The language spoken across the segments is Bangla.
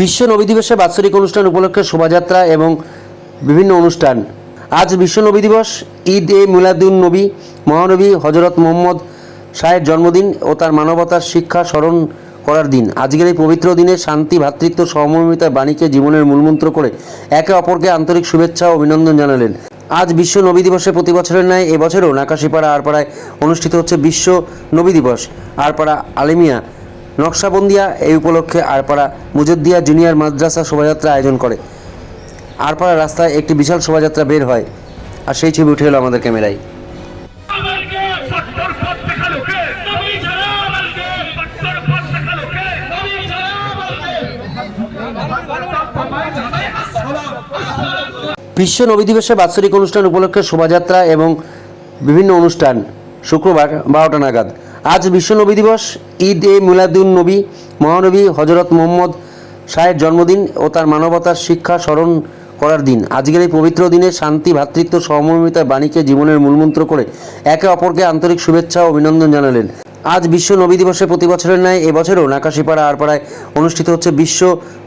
বিশ্ব নবী দিবসে বাৎসরিক অনুষ্ঠান উপলক্ষে শোভাযাত্রা এবং বিভিন্ন অনুষ্ঠান। আজ বিশ্ব নবী দিবস, ঈদ এ মিলাদুন নবী, মহানবী হজরত মোহাম্মদ শাহের জন্মদিন ও তার মানবতার শিক্ষা স্মরণ করার দিন। আজকের এই পবিত্র দিনে শান্তি ভ্রাতৃত্ব সহমর্মিতার বাণীকে জীবনের মূলমন্ত্র করে একে অপরকে আন্তরিক শুভেচ্ছা ও অভিনন্দন জানালেন। আজ বিশ্ব নবী দিবসে প্রতি বছরের ন্যায় এবছরও নাকাশিপাড়া আরপাড়ায় অনুষ্ঠিত হচ্ছে বিশ্ব নবী দিবস। আরপাড়া আলেমিয়া নকশাবন্দিয়া এই উপলক্ষে আরপাড়া মুজদ্দিয়া জুনিয়র মাদ্রাসা শোভাযাত্রা আয়োজন করে। আরপাড়া রাস্তায় একটি বিশাল শোভাযাত্রা বের হয় আর সেই ছবি উঠে এলো আমাদের ক্যামেরায়। বিশ্ব নবী দিবসে বাৎসরিক অনুষ্ঠান উপলক্ষে শোভাযাত্রা এবং বিভিন্ন অনুষ্ঠান। শুক্রবার বারোটা নাগাদ। আজ বিশ্ব নবী দিবস, ঈদ এ মিলাদুন নবী, মহানবী হজরত মোহাম্মদ শাহের জন্মদিন ও তার মানবতার শিক্ষা স্মরণ করার দিন। আজকের এই পবিত্র দিনে শান্তি ভ্রাতৃত্ব সহমর্মিতার বাণীকে জীবনের মূলমন্ত্র করে একে অপরকে আন্তরিক শুভেচ্ছা ও অভিনন্দন জানালেন। আজ বিশ্ব নবী দিবসে প্রতি বছরের ন্যায় এবছরও নাকাশিপাড়া আরপাড়ায় অনুষ্ঠিত হচ্ছে বিশ্ব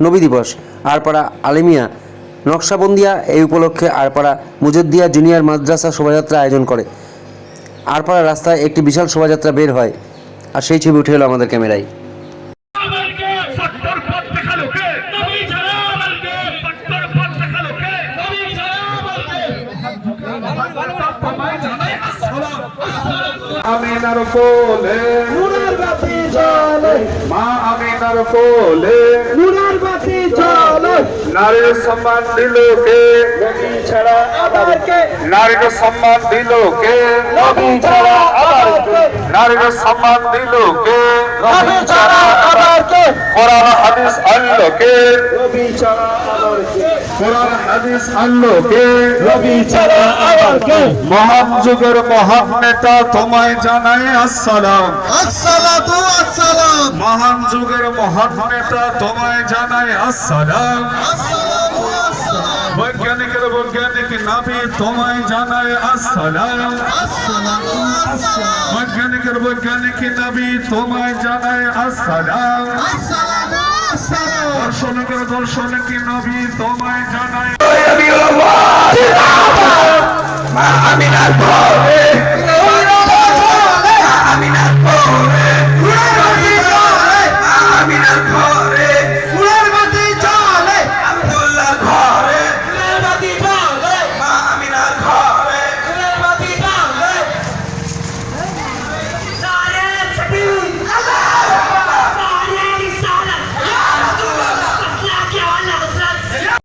নবী দিবস। আরপাড়া আলেমিয়া, নকশাবন্দিয়া এই উপলক্ষে আরপাড়া মুজদ্দিয়া জুনিয়র মাদ্রাসা শোভাযাত্রা আয়োজন করে। আরপাড়া রাস্তায় একটি বিশাল শোভাযাত্রা বের হয় আর সেই ছবি উঠে এলো আমাদের ক্যামেরায়। আমিনার কোলে। নুরার বাতি জ্বলে। মা আমিনার কোলে। নুরার বাতি জ্বলে। নারীর সম্মান দিল কে? নবী ছাড়া আবার কে? নারীর সম্মান দিল কে? নবী ছাড়া আবার কে? নারীর সম্মান দিল কে? নবী ছাড়া আবার কে? কোরআন হাদিস আনলো কে? নবী ছাড়া আবার কে? কোরআন হাদিস আনলো কে? নবী ছাড়া আবার কে? মহান যুগের মহান নেতা তোমায় জানাই আসসালাম। আসসালাতু আসসালাম মহান যুগের মহান নেতা তোমায় জানাই আসসালাম। বৈজ্ঞানিকের বৈজ্ঞানিক নাবি তোমায় জানায় আসসালাম। বৈজ্ঞানিকের বৈজ্ঞানিক নাবি তোমায় জানায় আসসালাম। দর্শনিকের দর্শনিক নবী তোমায় জানায়